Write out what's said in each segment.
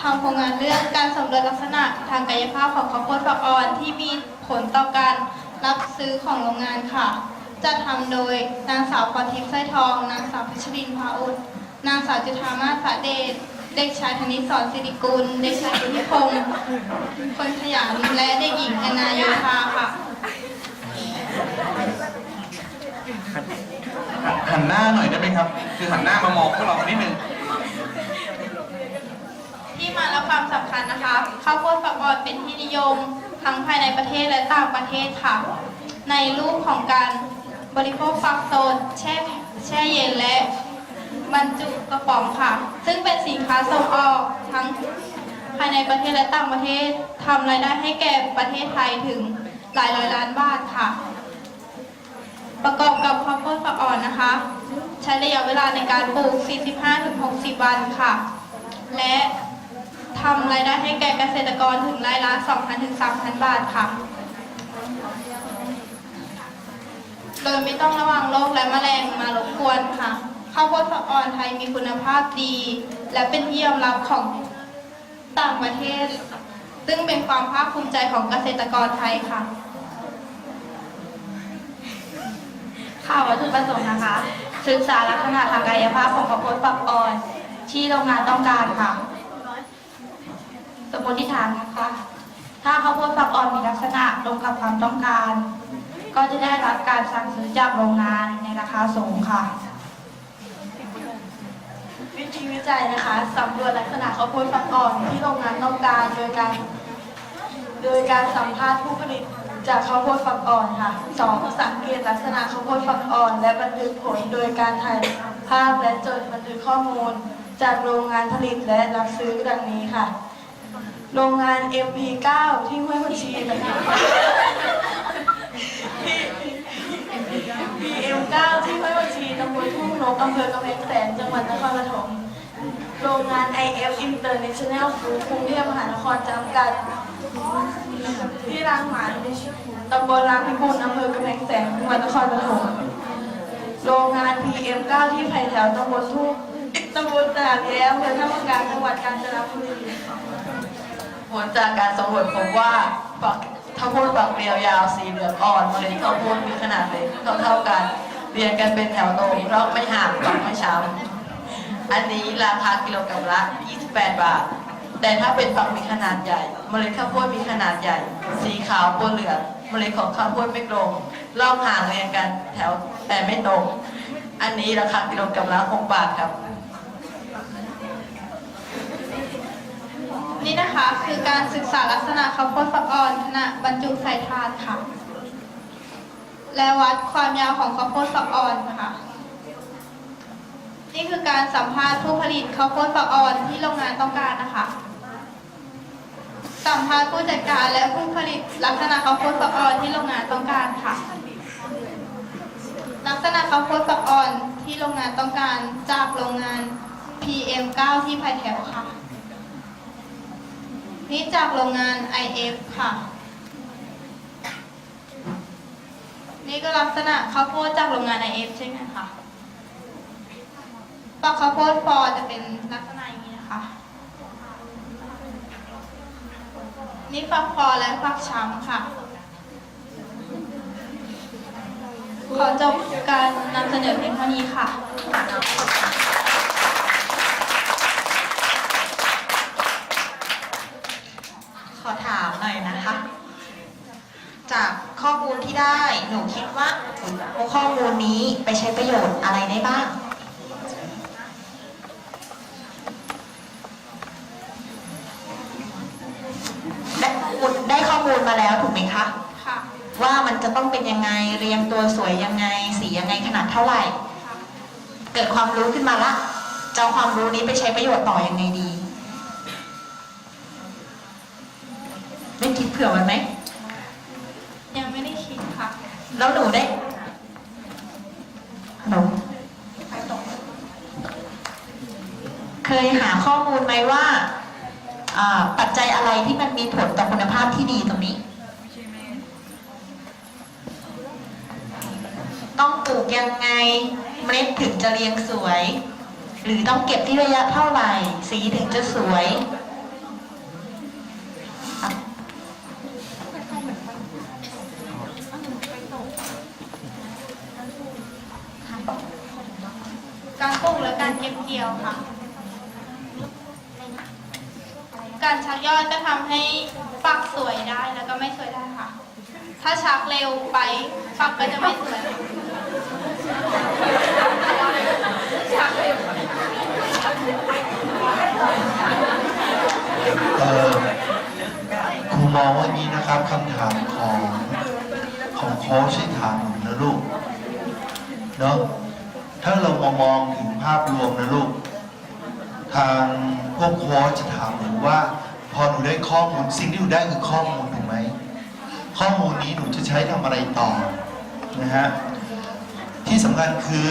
ทำโครงงานเรื่องการสำรวจลักษณะทางกายภาพของข้าวโพดฝักอ่อนที่มีผลต่อการรับซื้อของโรงงานค่ะ จะทำโดยนางสาวพรทิพย์สร้อยทอง นางสาวพัชรินพาอุดนางสาวจุธามาศสาเดช เด็กชายธนิศรสิริกุล เด็กชายสุธิพงศ์คนขยันและเด็กหญิงแอนนาโยธาค่ะหันหน้าหน่อยได้ไหมครับ คือหันหน้ามามองพวกเรานิดนึง มาและความสำคัญนะคะข้าวโพดฝักอ่อนเป็นที่นิยมทั้งภายในประเทศและต่างประเทศค่ะ ในรูปของการบริโภคฟักโซนแช่แช่เย็นและบรรจุกระป๋องค่ะ ซึ่งเป็นสินค้าส่งออกทั้งภายในประเทศและต่างประเทศทำรายได้ให้แก่ประเทศไทยถึงหลายร้อยล้านบาทค่ะ ประกอบกับข้าวโพดฝักอ่อนนะคะ ใช้ระยะเวลาในการปลูก 45-60 วันค่ะ และ ทำรายได้ให้แก่เกษตรกรถึงรายละ 2,000ถึง3,000 บาทค่ะ โดยไม่ต้องระวังโรคและแมลงมารบกวนค่ะข้าวโพดฝักอ่อนไทยมีคุณภาพดี และเป็นที่ยอมรับของต่างประเทศ ซึ่งเป็นความภาคภูมิใจของเกษตรกรไทยค่ะ ข่าววัตถุประสงค์นะคะ ศึกษาลักษณะทางกายภาพของข้าวโพดฝักอ่อน ที่โรงงานต้องการค่ะ สมมติฐานนะคะ ถ้าข้าวโพดฝักอ่อนมีลักษณะตรงกับความต้องการ ก็จะได้รับการสั่งซื้อจากโรงงานในราคาสูงค่ะ วิธีวิจัยนะคะสำรวจลักษณะข้าวโพดฝักอ่อนที่โรงงานต้องการโดยการโดยการสัมภาษณ์ผู้ผลิตจากข้าวโพดฝักอ่อนค่ะสองสังเกตลักษณะข้าวโพดฝักอ่อน และบันทึกผลโดยการถ่ายภาพและจดบันทึกข้อมูล จากโรงงานผลิตและรับซื้อดังนี้ค่ะ โรงงาน MP9 ที่ห้วยบัญชีนะคะ PM9 ที่ห้วยบัญชีตำบลทุ่งนกอำเภอกำแพงแสนจังหวัดนครปฐมโรงงาน IF International Food กรุงเทพมหานครจำกัด ที่รางหมันตำบลรางพิบูลอำเภอกำแพงแสนจังหวัดนครปฐมโรงงาน PM9 ที่ไผ่แถวตำบลทุ่งตำบลตลาดแย้มอำเภอท่ามกาจังหวัดกาญจนบุรี ผลจากการสำรวจพบว่าฝักข้าวโพดฝักเรียวยาวสีเหลืองอ่อนเมล็ดข้าวโพดมีขนาดเล็กเท่าๆกัน เรียงกันเป็นแถวตรงเพราะไม่ห่างฝักไม่ช้ำอันนี้ราคากิโลกรัมละ 28 บาท แต่ถ้าเป็นฝักมีขนาดใหญ่ เมล็ดข้าวโพดมีขนาดใหญ่ สีขาวปนเหลืองเมล็ดของข้าวโพดไม่ตรงรอบห่างเรียงกันแถวแต่ไม่ตรง อันนี้ราคากิโลกรัมละ 6 บาทครับ นี่นะคะคือการศึกษาลักษณะข้าวโพดฝักอ่อนขณะบรรจุใส่ถาดค่ะ และวัดความยาวของข้าวโพดฝักอ่อนค่ะ นี่คือการสัมภาษณ์ผู้ผลิตข้าวโพดฝักอ่อนที่โรงงานต้องการนะคะ สัมภาษณ์ผู้จัดการและผู้ผลิตลักษณะข้าวโพดฝักอ่อนที่โรงงานต้องการค่ะ ลักษณะข้าวโพดฝักอ่อนที่โรงงานต้องการจากโรงงาน PM9 ที่ไผ่แถวค่ะ นี่จากโรงงาน IF ค่ะ นี่ก็ลักษณะข้าวโพดจากโรงงาน IF ใช่ไหมคะฝักข้าวโพดฟอจะเป็นลักษณะอย่างนี้นะคะ นี่ฝักฟอและฝักช้ำค่ะ ขอจบการนำเสนอเพียงเท่านี้ค่ะ ขอถามหน่อยนะคะ จากข้อมูลที่ได้ หนูคิดว่าข้อมูลนี้ไปใช้ประโยชน์อะไรได้บ้าง ได้ได้ข้อมูลมาแล้วถูกไหมคะค่ะว่ามันจะต้องเป็นยังไงเรียงตัวสวยยังไง สียังไงขนาดเท่าไหร่ เกิดความรู้ขึ้นมาละจะเอาความรู้นี้ไปใช้ประโยชน์ต่อยังไงดี ไม่คิดเผื่อไว้ไหม ยังไม่ได้คิดค่ะ แล้วหนูได้หนูเคยหาข้อมูลไหมว่าอ่าปัจจัยอะไรที่มันมีผลต่อคุณภาพที่ดีตรงนี้ ต้องปลูกยังไงเมล็ดถึงจะเรียงสวย หรือต้องเก็บที่ระยะเท่าไหร่ สีถึงจะสวย การปลูกและการเก็บเกี่ยวค่ะ การชักยอดก็ทำให้ปักสวยได้แล้วก็ไม่สวยได้ค่ะ ถ้าชักเร็วไปปักก็จะไม่สวยเร็ออคมองว่านี้นะครับคำถามของของโค้ชิถามหนูนะลูกเนาะ เรามามองถึงภาพรวมนะลูก ทางพวกโค้ชจะถามหนูว่า พอหนูได้ข้อมูลสิ่งที่หนูได้คือข้อมูลถูกไหม ข้อมูลนี้หนูจะใช้ทำอะไรต่อนะฮะ ที่สำคัญคือ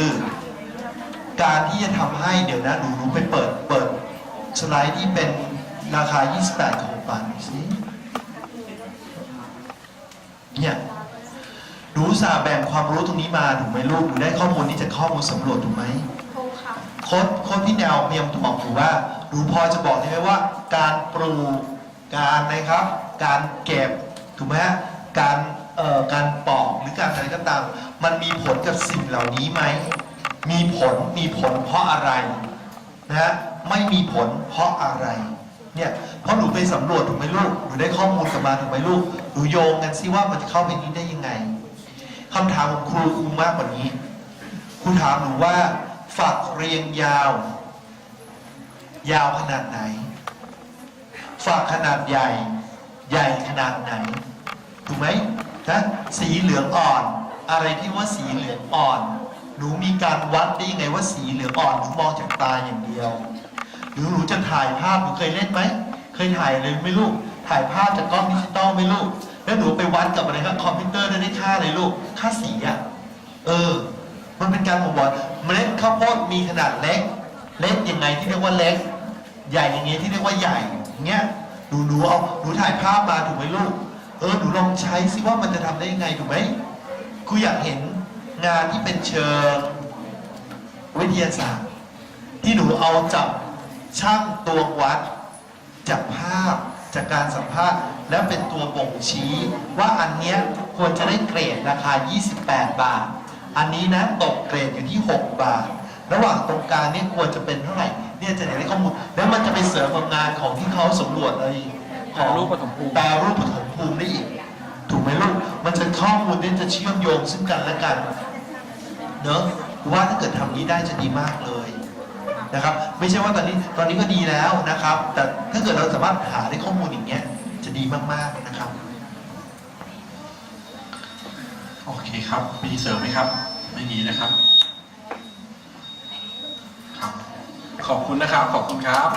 การที่จะทำให้เดี๋ยวนะหนูหนูไปเปิดเปิดสไลด์ที่เป็นราคา 28 ของปันสิเนี่ยหนู อุตสาห์แบ่งความรู้ตรงนี้มาถูกไหมลูกหนูได้ข้อมูลนี้จากข้อมูลสำรวจถูกไหมถูกค่ะ โค้ดโค้ดพี่แนวพยายามจะบอกหนูว่าหนูพอจะบอกได้ไหมว่า การปลูกการนะครับ การเก็บถูกไหมฮะการเอ่อการปอกหรือการอะไรก็ตาม มันมีผลกับสิ่งเหล่านี้ไหมมีผลมีผลเพราะอะไรนะฮะไม่มีผลเพราะอะไรเนี่ยเพราะหนูไปสำรวจถูกไหมลูกหนูได้ข้อมูลกลับมาถูกไหมลูกหนูโยงกันซิว่ามันจะเข้าไปนี้ได้ยังไง คำถามของครูครูมากกว่านี้ ครูถามหนูว่า ฝักเรียงยาว ยาวขนาดไหน ฝักขนาดใหญ่ ใหญ่ขนาดไหน ถูกไหมนะสีเหลืองอ่อน อะไรที่ว่าสีเหลืองอ่อน หนูมีการวัดได้ยังไงว่าสีเหลืองอ่อนหนูมองจากตาอย่างเดียว หรือหนูจะถ่ายภาพหนูเคยเล่นไหม เคยถ่ายเลยไม่ลูก ถ่ายภาพจากกล้องดิจิตอลไหม่ลูก แล้วหนูไปวัดกับอะไรครับคอมพิวเตอร์ได้ค่าอะไรลูก ค่าสีอะเออ มันเป็นการบ่งบอกเมล็ดข้าวโพดมีขนาดเล็ก เล็กยังไงที่เรียกว่าเล็ก ใหญ่ย่างเงี้ยที่เรียกว่าใหญ่เงี้ยหนูหนูเอาหนูถ่ายภาพมาถูกไหมลูก เออหนูลองใช้ซิว่ามันจะทำได้ยังไงถูกไหมครูอยากเห็นงานที่เป็นเชิงวิทยาศาสตร์ ที่หนูเอาจับช่างตวงวัดจากภาพ จากการสัมภาษณ์ แล้วเป็นตัวบ่งชี้ ว่าอันเนี้ยควรจะได้เกรดราคา 28 บาท อันนี้นะตกเกรดอยู่ที่ 6 บาท ระหว่างตรงกลางเนี่ยควรจะเป็นเท่าไหร่เนี่ยจะได้ข้อมูลแล้วมันจะไปเสริมกับงานของที่เขาสำรวจเลยของแปรรูปปฐมภูมิแปรรูปปฐมภูมิได้อีกถูกไหมลูกมันจะข้อมูลเนี่ยจะเชื่อมโยงซึ่งกันและกันเนอะว่าถ้าเกิดทำนี้ได้จะดีมากเลย นะครับ ไม่ใช่ว่าตอนนี้ตอนนี้ก็ดีแล้วนะครับ แต่ถ้าเกิดเราสามารถหาได้ข้อมูลอย่างเงี้ยจะดีมากๆนะครับ โอเคครับ มีเสริมไหมครับ ไม่มีนะครับครับ ขอบคุณนะครับ ขอบคุณครับ